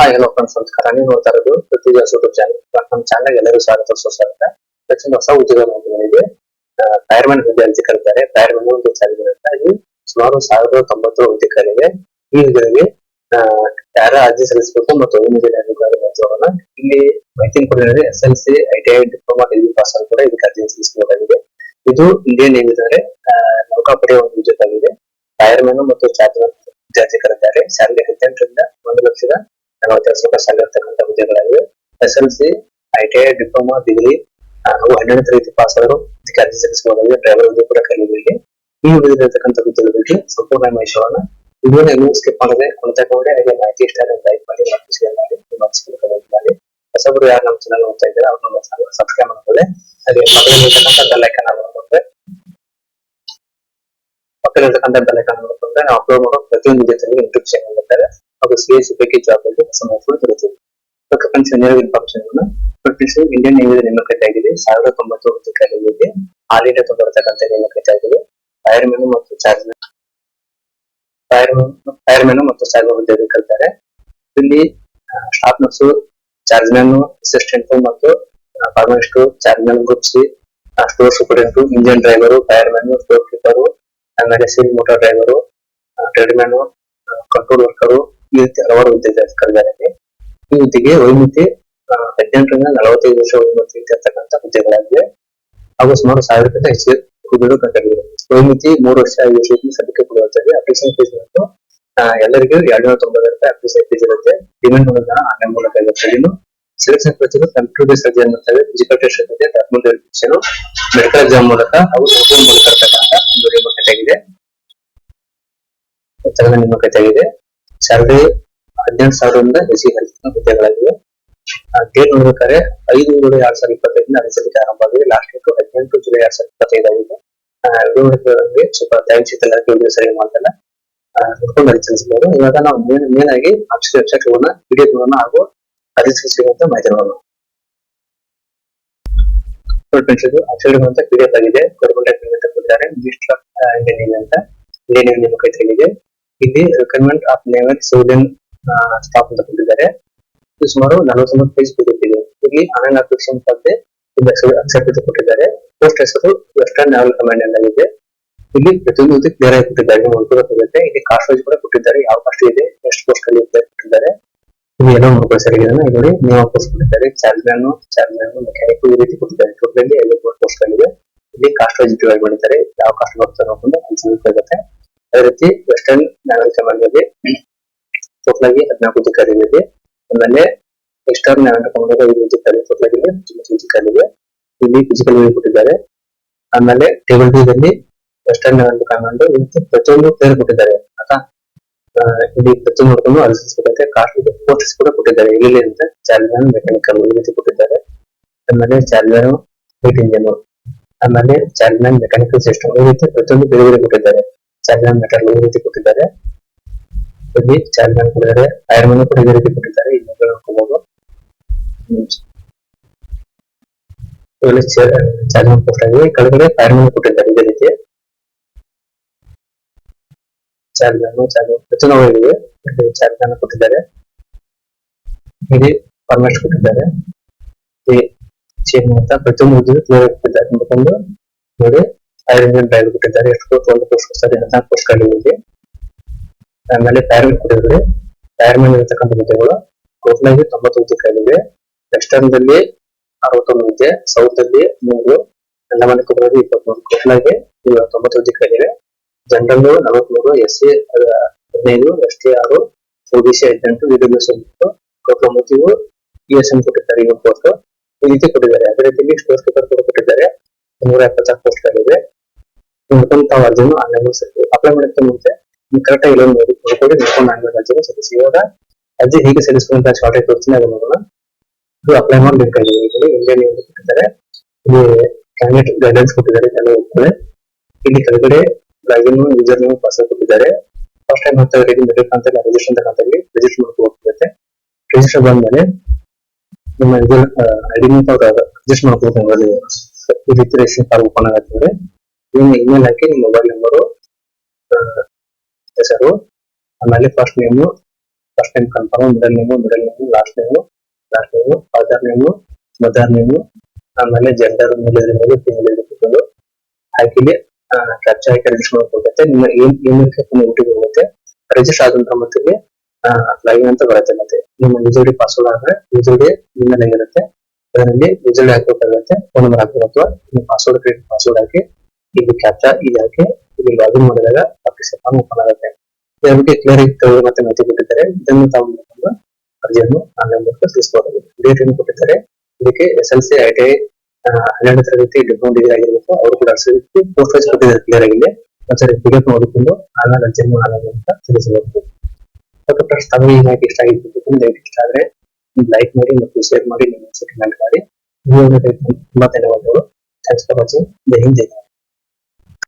Hi hello friends ನಮಸ್ಕಾರ. ನೀವು ನೋಡ್ತಾ ಇರೋದು ಪ್ರತಿ ದಿವಸ ಯೂಟ್ಯೂಬ್ ಚಾನಲ್ ನಮ್ಮ ಚಾನಲ್ ಎಲ್ಲರೂ ಸ್ವಾಗತ. ಸುಸ್ವಾಗತ ಹೆಚ್ಚಿನ ಹೊಸ ಉದ್ಯೋಗ ನೋಡಿದ್ರೆ ಫೈರ್ಮನ್ ಹುದ್ದೆ ಅರ್ಜಿ ಕರೀತಾರೆ. ಫೈರ್ಮನ್ ಒಂದು ಚಾಲನೆ ಸುಮಾರು ಸಾವಿರದ ತೊಂಬತ್ತು ಹುದ್ದೆಗಳಿವೆ ಈ ಹುದ್ದೆಗೆ ಯಾರ ಅರ್ಜಿ ಸಲ್ಲಿಸಬೇಕು ಮತ್ತು ಹೋಗೋಣ ಇಲ್ಲಿ ಮೈತ್ರಿಪುರದಲ್ಲಿ S L C I T I diploma degree pass ಕೂಡ ಇದಕ್ಕೆ ಅರ್ಜಿ ಸಲ್ಲಿಸಬಹುದಾಗಿದೆ ಇದು ಇಂಡಿಯನ್ ಅಂದರೆ ನೌಕಾಪಡೆಯ ಒಂದು ಉದ್ಯೋಗ ಆಗಿದೆ ಫೈರ್ಮನ್ ಮತ್ತು ಚಾತ್ರ ವಿದ್ಯಾರ್ಥಿ ಕರೀತಾರೆ. ಸ್ಯಾಲರಿ ಹದಿನೆಂಟರಿಂದ ಒಂದು ಲಕ್ಷದ ನಲವತ್ತೆರಡು ಸಾವಿರ ಸ್ಯಾಲರಿ ಇರ್ತಕ್ಕಂಥ ಹುದ್ದೆಗಳಾಗಿವೆ S L C I T I diploma degree ಹಾಗೂ ಹನ್ನೆರಡನೇ ತರಗತಿ ಪಾಸ್ ಆದರೂ ಅರ್ಜಿ ಸಲ್ಲಿಸಬಹುದಾಗಿದೆ. ಡ್ರೈವರ್ ಹುದ್ದೆ ಕೂಡ ಕಲಿಯಬೇಕು ಈ ಹುದ್ದೆಗಿರ್ತಕ್ಕಂಥ ಹುದ್ದೆಗಳ ಬಗ್ಗೆ ಸಂಪೂರ್ಣ ಮಾಹಿತಿಗಳನ್ನ ವಿಡಿಯೋನ ಎಲ್ಲೂ ಸ್ಕಿಪ್ ಮಾಡದೆ ಕೊನೆತನಕ ನೋಡಿ ಹಾಗೆ ಮಾಹಿತಿ ಇಷ್ಟ ಆದರೆ ಲೈಕ್ ಮಾಡಿ ಮತ್ತು ಶೇರ್ ಮಾಡಿ ನಿಮ್ಮ ಅನಿಸಿಕೆ ಮಾಡಿ. ಹೊಸಬರು ಯಾರು ನಮ್ಮ ಚಾನಲ್ ನೋಡ್ತಾ ಇದ್ದಾರೆ ಅವ್ರು ನಮ್ಮ ಚಾನಲ್ ಸಬ್ಸ್ಕ್ರೈಬ್ ಮಾಡ್ಕೊಳ್ಳಿ. ಹಾಗೆ ಪಕ್ಕದಲ್ಲಿರ್ತಕ್ಕಂಥ ಬೆಲ್ ಐಕನ್ ನೋಡ್ಕೊಂಡ್ರೆ ಪಕ್ಕದಲ್ಲಿರ್ತಕ್ಕಂಥ ಬೆಲ್ ಐಕನ್ ನೋಡ್ಕೊಂಡ್ರೆ ನಾವು ಅಪ್ಲೋಡ್ ಮಾಡೋ ಪ್ರತಿಯೊಂದು ಜೊತೆಗೆ ಇನ್ಸ್ಟ್ರಕ್ಷನ್ ಬರ್ತಾರೆ ಹಾಗೂ ಸಿ ಎಸ್ ಬಗ್ಗೆ ಜಾಬ್ ಅಲ್ಲಿ ದೊರೆಯುತ್ತದೆ ಓಕೆ ಫ್ರೆಂಡ್ಸ್ ನೇರ ಇನ್ಫಾರ್ಮೇಶನ್ ಫ್ರೆಂಡ್ಸ್ ಇಂಡಿಯನ್ ನೇವಿಯ ನೇಮಕಾತಿ ಆಗಿದೆ. ಸಾವಿರದ ತೊಂಬತ್ತು ಆ ಆಲ್ ಇಂಡಿಯಾ ಬರತಕ್ಕಂಥ ನೇಮಕಾತಿ ಆಗಿದೆ. ಫೈರ್ಮೆನ್ ಮತ್ತು ಚಾರ್ಜ್ ಫೈರ್ಮನ್ ಮತ್ತು ಚಾರ್ಜ್ ಹುದ್ದೆಗೆ ಕಲ್ತಾರೆ. ಇಲ್ಲಿ staff nurse charge man assistant ಮತ್ತು pharmacist charge man ಗುಪ್ಸಿ store superintendent engine driver fireman storekeeper ಆಮೇಲೆ ಸಿಲ್ motor driver trade man control worker ಈ ರೀತಿ ಹಲವಾರು ಹುದ್ದೆ ಕರೆದಿದ್ದಾರೆ ಈ ಹುದ್ದೆಗೆ ವೈಮಿತಿ ಹದಿನೆಂಟರಿಂದ ನಲವತ್ತೈದು ವರ್ಷ ವೈಮಿತಿ ಇರ್ತಕ್ಕಂಥ ಹುದ್ದೆಗಳಾಗಿವೆ. ಹಾಗೂ ಸುಮಾರು ಸಾವಿರಕ್ಕಿಂತ ಹೆಚ್ಚಿಗೆ ಹುದ್ದೆಗಳು ಕಂಡುಹಿಡಿದಿವೆ ವೈಮಿತಿ ಮೂರು ವರ್ಷ ಐದು ವರ್ಷ ಸದ್ಯಕ್ಕೆ ಕೊಡುವಂತದ್ದು ಅಪ್ಲಿಕೇಶನ್ ಫೀಸ್ ಮತ್ತು ಎಲ್ಲರಿಗೂ ಎರಡ್ನೂರ ತೊಂಬತ್ತು ರೂಪಾಯಿ ಅಪ್ಲಿಕೇಶನ್ ಫೀಸ್ ಇರುತ್ತೆ ಡಿಮೆಂಡ್ ಮೂಲಕ ಆನ್ಲೈನ್ ಮೂಲಕ ಇರುತ್ತೆ ಸೆಲೆಕ್ಷನ್ ಪ್ರತಿಯೊಂದು ಕಂಪ್ಯೂಟರ್ ಅರ್ಜಿ ಅನ್ನುತ್ತವೆ ಫಿಸಿಕಲ್ ಟೆಸ್ಟ್ ಇರುತ್ತೆ ಡಾಕ್ಯುಮೆಂಟ್ ವೆರಿಫಿಕೇಶನ್ ಮೆಡಿಕಲ್ ಎಕ್ಸಾಮ್ ಮೂಲಕ ಹಾಗೂ ಮೂಲಕ ಇರ್ತಕ್ಕಂಥ ನಿಮ್ಮ ನೇಮಕಾತಿ ಸ್ಯಾಲರಿ ಹದಿನೆಂಟು ಸಾವಿರದಿಂದ ಹೆಚ್ಚಿಗೆ ಹೆಲ್ತ್ ಹುದ್ದೆಗಳಾಗಿವೆ ಡೇಟ್ ನೋಡ್ಬೇಕಾದ್ರೆ ಐದು ಏಳು ಎರಡ್ ಸಾವಿರದ ಇಪ್ಪತ್ತೈದರಿಂದ ಅನುಸರಿಕೆ ಆರಂಭ ಆಗಿದೆ. ಲಾಸ್ಟ್ ಡೇಟ್ ಹದಿನೆಂಟು ಜುಲೈ ಎರಡ್ ಸಾವಿರದ ಇಪ್ಪತ್ತೈದು ಆಗಿದೆ. ನೋಡೋದಕ್ಕೆ ಸ್ವಲ್ಪ ವಿಡಿಯೋ ಸರಿ ಮಾಡ್ತಲ್ಲ. ನೋಡ್ಕೊಂಡು ಅರ್ಜಿ ಇವಾಗ ನಾವು ಮೇನ್ ಮೇನ್ ಆಗಿ ಅಕ್ಷರ ವೆಬ್ಸೈಟ್ಗಳನ್ನ ನೋಡೋಣ ಹಾಗೂ ಅರ್ಜಿ ಸಲ್ಲಿಸುವಂತ ಮಾಹಿತಿ ನೋಡೋಣ. ಅಕ್ಷರ ಅಂತ ಪಿ ಡಿ ಎಫ್ ಆಗಿದೆ ಗೌರ್ಮೆಂಟ್ ಅಗ್ರಿಮೆಂಟ್ ಕೊಟ್ಟಿದ್ದಾರೆ ಮಿನಿಸ್ಟರ್ ಇಂಡಿಯನ್ ಅಂತ. ಇಂಡಿಯನ್ ನೇಮಕಾತಿ ಆಗಿದೆ ಇಲ್ಲಿ requirement of naval civilian staff ಅಂತ ಕೊಟ್ಟಿದ್ದಾರೆ. ಸುಮಾರು ನಲವತ್ತೊಂಬತ್ತು ಪೇಜ್ ಕೊಟ್ಟಿದೆ ಇಲ್ಲಿ ಆನ್ಲೈನ್ ಅಪ್ಲಿಕೇಶನ್ ಬಗ್ಗೆ ಅಕ್ಸೆಪ್ಟ್ ಕೊಟ್ಟಿದ್ದಾರೆ. ಪೋಸ್ಟ್ ಹೆಸರು ವೆಸ್ಟರ್ನ್ ನೇವಲ್ ಕಮಾಂಡ್ ಎಂದಾಗಿದೆ ಇಲ್ಲಿ ಪ್ರತಿಯೊಂದು ಕ್ಲಿಯರ್ ಆಗಿ ಕೊಟ್ಟಿದ್ದಾರೆ. ನೋಡ್ಕೋಬೇಕಾಗುತ್ತೆ ಇಲ್ಲಿ ಕಾಸ್ಟ್ ವೈಸ್ ಕೂಡ ಕೊಟ್ಟಿದ್ದಾರೆ. ಯಾವ ಕಾಸ್ಟ್ ಇದೆ? ಎಷ್ಟು ಪೋಸ್ಟ್ ಅಲ್ಲಿ ಕೊಟ್ಟಿದ್ದಾರೆ. ಇಲ್ಲಿ ಎಲ್ಲ ನೋಡ್ಕೊಳ್ಳಿ ಸರಿ ನೋಡಿ ನೀವು ಪೋಸ್ಟ್ ಕೊಟ್ಟಿದ್ದಾರೆ. Charge man charge man mechanic ಈ ರೀತಿ ಕೊಟ್ಟಿದ್ದಾರೆ. ಟೋಟಲ್ ಐವತ್ತು ಪೋಸ್ಟ್ ಗಳಿವೆ. ಇಲ್ಲಿ ಕಾಸ್ಟ್ ವೈಸ್ ಡಿವೈಡ್ ಮಾಡಿದ್ದಾರೆ. ಯಾವ ಕಾಸ್ಟ್ ಬರ್ತಾರೆ ನೋಡ್ಕೊಂಡು ಅನ್ಸಿರುತ್ತೆ ಅದೇ ರೀತಿ ವೆಸ್ಟರ್ನ್ ನಾಗರಿಕ ಮಂಡಳಿ ಅಲ್ಲಿ ಟೋಟಲ್ ಆಗಿ ಹದಿನಾಲ್ಕು ದಿಕ್ಕಲ್ಲಿದೆ ಆಮೇಲೆ ವೆಸ್ಟರ್ನ್ ನಾಗರಿಕ ಮಂಡಳಿ ಐದು ದಿಕ್ಕಲ್ಲಿ ಟೋಟಲ್ ಆಗಿ ಹತ್ತೊಂಬತ್ತು ಇಲ್ಲಿ ಫಿಸಿಕಲ್ ಕೊಟ್ಟಿದ್ದಾರೆ. ಆಮೇಲೆ ಟೇಬಲ್ ಬಿ ದಲ್ಲಿ ವೆಸ್ಟರ್ನ್ ನಾವಲ್ ಇವತ್ತು ಪ್ರತಿಯೊಂದು ಪೇರ್ ಕೊಟ್ಟಿದ್ದಾರೆ. ಆಯ್ತಾ ಇಲ್ಲಿ ಪ್ರತಿಯೊಂದು ನೋಡ್ಕೊಂಡು ಅನುಸರಿಸಬೇಕಾಗುತ್ತೆ ಕಾಸ್ಟ್ ಪೋಸ್ಟರ್ಸ್ ಕೂಡ ಕೊಟ್ಟಿದ್ದಾರೆ. ಇಲ್ಲಿ ಅಂತ? ಚಾರ್ಜರ್ ಮೆಕ್ಯಾನಿಕಲ್ ಈ ರೀತಿ ಕೊಟ್ಟಿದ್ದಾರೆ. ಆಮೇಲೆ ಚಾರ್ಜರ್ ಹೀಟ್ ಇಂಜಿನ್ ಆಮೇಲೆ ಚಾರ್ಜರ್ ಮೆಕ್ಯಾನಿಕಲ್ ಸಿಸ್ಟಮ್ ಈ ರೀತಿ ಪ್ರತಿಯೊಂದು ಬೇರೆ ಬೇರೆ ಕೊಟ್ಟಿದ್ದಾರೆ. ಚಾರ್ಜರ್ ಮೆಟರ್ ಈ ರೀತಿ ಕೊಟ್ಟಿದ್ದಾರೆ. ಇಲ್ಲಿ ಚಾರ್ಜರ್ ಕೊಟ್ಟಿದ್ದಾರೆ. ಐರನ್ ಕೂಡ ಇದೇ ರೀತಿ ಕೊಟ್ಟಿದ್ದಾರೆ. ಇಲ್ಲಿ ನೋಡ್ಕೋಬಹುದು ಇಲ್ಲಿ ಪೋಸ್ಟ್ ಆಗಿದೆ ಕೆಳಗಡೆ ಫೈರ್ಮನ್ ಕೊಟ್ಟಿದ್ದಾರೆ ಇದೇ ರೀತಿ. ಚಾರ್ಜ್ ಚಾರ್ಜ್ ಚಾರ್ಜ್ ಅನ್ನು ಕೊಟ್ಟಿದ್ದಾರೆ. ಇಲ್ಲಿ ಫಾರ್ಮೆಟ್ ಕೊಟ್ಟಿದ್ದಾರೆ. ಚೇಂಜ್ ಅಂತ ಪ್ರತಿಯೊಂದು ಕೊಟ್ಟಿದ್ದಾರೆ ನೋಡಿ. ಐರನ್ ಡ್ರೈವ್ ಕೊಟ್ಟಿದ್ದಾರೆ ಎಷ್ಟು ಪೋಸ್ಟ್ ಒಂದು ಪೋಸ್ಟ್ ಸರಿ ಗಳಿವೆ ಆಮೇಲೆ ಫೈರ್ಮನ್ ಕೊಟ್ಟಿದ್ದಾರೆ ಫೈರ್ಮನ್ ಇರತಕ್ಕಂಥ ಹುದ್ದೆಗಳು ಟೋಟಲ್ ಆಗಿ ತೊಂಬತ್ತು ಹುದ್ದೆಗಳಿವೆ ವೆಸ್ಟರ್ನ್ ದಲ್ಲಿ ಅರವತ್ತೊಂದು ಹುದ್ದೆ ಸೌತ್ ಅಲ್ಲಿ ಮೂರು ಅಂಡಮಾನ್ ಕೊಡೋದು ಇಪ್ಪತ್ಮೂರು. ಟೋಟಲ್ ಆಗಿ ತೊಂಬತ್ತು ಹುದ್ದೆಗಳಿವೆ ಜನರಲ್ ನಲವತ್ಮೂರು ಎಸ್ ಸಿ ಹದಿನೈದು ಎಸ್ ಟಿ ಆರು ಒಬಿಸಿ ಹದಿನೆಂಟು ವಿಡಿಯೋ ಒಂಬತ್ತು ಟೋಟಲ್ ಇವು ಇ ಎಸ್ ಎಂ ಕೊಟ್ಟಿದ್ದಾರೆ ಈ ರೀತಿ ಕೊಟ್ಟಿದ್ದಾರೆ. ಅದೇ ರೀತಿ ಸ್ಟೋರ್ ಕೀಪರ್ ಕೂಡ ಕೊಟ್ಟಿದ್ದಾರೆ. ನೂರ ಎಪ್ಪತ್ತಾರು ಪೋಸ್ಟ್ ಗಳಿವೆ ನೋಡ್ಕೊಂಡು ತಾವು ಅರ್ಜಿನ ಆನ್ಲೈನ್ ಅಪ್ಲೈ ಮಾಡಕ್ಕೆ ಮುಂಚೆ ಕರೆಕ್ಟ್ ಆಗಿ ನೋಡಿ. ನೋಡ್ಕೊಂಡು ನೋಡ್ಕೊಂಡು ಆನ್ಲೈನ್ ಅರ್ಜಿನ ಸಲ್ಲಿಸಿ ಇವಾಗ ಅರ್ಜಿ ಹೇಗೆ ಸಲ್ಲಿಸುವಂತ ಆಗಿ ತೋರಿಸ್ತೀನಿ, ಅದನ್ನ ನೋಡೋಣ. ಇದು ಅಪ್ಲೈ ಮಾಡಬೇಕಾಗಿದೆ ಇಂಡಿಯನ್ ಕೊಟ್ಟಿದ್ದಾರೆ. ಇಲ್ಲಿ ಕ್ಯಾಂಡಿಡೇಟ್ ಗೈಡೆನ್ಸ್ ಕೊಟ್ಟಿದ್ದಾರೆ ಎಲ್ಲ ಹೋಗ್ತಾರೆ ಇಲ್ಲಿ ಕೆಳಗಡೆ ಲಾಗಿನ್ ಯೂಸರ್ ನೇಮ್ ಪಾಸ್ವರ್ಡ್ ಕೊಟ್ಟಿದ್ದಾರೆ. ಫಸ್ಟ್ ಟೈಮ್ ಅಂತ ರೆಡಿ ಮೆಟಲ್ ಅಂತ ರಿಜಿಸ್ಟರ್ ಅಂತ ಕಂತಲ್ಲಿ ರಿಜಿಸ್ಟರ್ ಮಾಡ್ಕೋಬೇಕಾಗುತ್ತೆ ರಿಜಿಸ್ಟರ್ ಬಂದ್ಮೇಲೆ ನಿಮ್ಮ ಇದು ಐಡಿ ನೇಮ್ ರಿಜಿಸ್ಟರ್ ಮಾಡ್ಕೋಬೇಕು ಈ ರೀತಿ ರೇಷನ್ ಕಾರ್ಡ್ ಓಪನ್ ಆಗುತ್ತೆ ನಿಮ್ಮ ಇಮೇಲ್ ಹಾಕಿ ನಿಮ್ಮ ಮೊಬೈಲ್ ನಂಬರು ಹೆಸರು, ಆಮೇಲೆ first name first name confirm middle name middle name last name last name father name mother name ಆಮೇಲೆ ಜೆಂಡರ್ ಮೇಲೆ ಮೇಲೆ ಫೀಮೇಲ್ ಇರೋದು ಹಾಕಿಲಿ ಕ್ಯಾಪ್ಚರ್ ಹಾಕಿ ರಿಜಿಸ್ಟರ್ ಮಾಡ್ಕೊಳುತ್ತೆ ನಿಮ್ಮ ಏನ್ ಏನ್ ನಿಮ್ಮ ಊಟಿಗೆ ಹೋಗುತ್ತೆ ರಿಜಿಸ್ಟರ್ ಆದ ಮತ್ತೆ ಲಾಗಿನ್ ಅಂತ ಬರುತ್ತೆ ಮತ್ತೆ. ನಿಮ್ಮ ಯೂಸರ್ ಪಾಸ್ವರ್ಡ್ ಆದ್ರೆ ಯೂಸರ್ ಇಮೇಲ್ ಆಗಿರುತ್ತೆ ಅದರಲ್ಲಿ ಯೂಸರ್ ಹಾಕಬೇಕಾಗುತ್ತೆ ಫೋನ್ ನಂಬರ್ ಹಾಕಬೇಕು ಅಥವಾ ನಿಮ್ಮ ಪಾಸ್ವರ್ಡ್ ಕ್ರಿಯೇಟ್ ಪಾಸ್ವರ್ಡ್ ಹಾಕಿ ಇಲ್ಲಿ ಇಲ್ಲಿ ಹಾಕಿ ಇಲ್ಲಿ ಲಾಗಿನ್ ಮಾಡಿದಾಗ ಅಪ್ಲಿಕೇಶನ್ ಓಪನ್ ಆಗುತ್ತೆ. ಇದರ ಬಗ್ಗೆ ಕ್ಲಿಯರ್ ಆಗಿ ಮತ್ತೆ ಮಾಹಿತಿ ಕೊಟ್ಟಿದ್ದಾರೆ. ಇದನ್ನು ತಾವು ಅರ್ಜಿಯನ್ನು ಆನ್ಲೈನ್ ಮೂಲಕ ಸಲ್ಲಿಸಬಹುದು ಡೇಟ್ ಅನ್ನು ಕೊಟ್ಟಿದ್ದಾರೆ. ಇದಕ್ಕೆ S L C I T I ಹನ್ನೆರಡು ತರಗತಿ ಡಿಪ್ಲೊಮಾ ಡಿಗ್ರಿ ಆಗಿರ್ಬೇಕು. ಅವರು ಕೂಡ ಅರ್ಜಿಗೆ ಪೋಸ್ಟ್ ವೈಸ್ ಕೊಟ್ಟಿದ್ದಾರೆ ಕ್ಲಿಯರ್ ಆಗಿದೆ ಒಂದ್ಸರಿ ಪಿ ಎಫ್ ನೋಡಿಕೊಂಡು ಆನ್ಲೈನ್ ಅರ್ಜಿಯನ್ನು ಆನ್ಲೈನ್ ಅಂತ ಸಲ್ಲಿಸಬಹುದು. ಮತ್ತು ಫ್ರೆಂಡ್ಸ್ ತಮಗೆ ಇಷ್ಟ ಆಗಿತ್ತು ದಯವಿಟ್ಟು ಇಷ್ಟ ಆದರೆ ಲೈಕ್ ಮಾಡಿ ಮತ್ತು ಶೇರ್ ಮಾಡಿ, ನಿಮ್ಮ ಕಮೆಂಟ್ ಮಾಡಿ. ತುಂಬಾ ಧನ್ಯವಾದಗಳು. ಥ್ಯಾಂಕ್ಸ್ ಫಾರ್ ವಾಚಿಂಗ್ ಜೈ ಹಿಂದ್.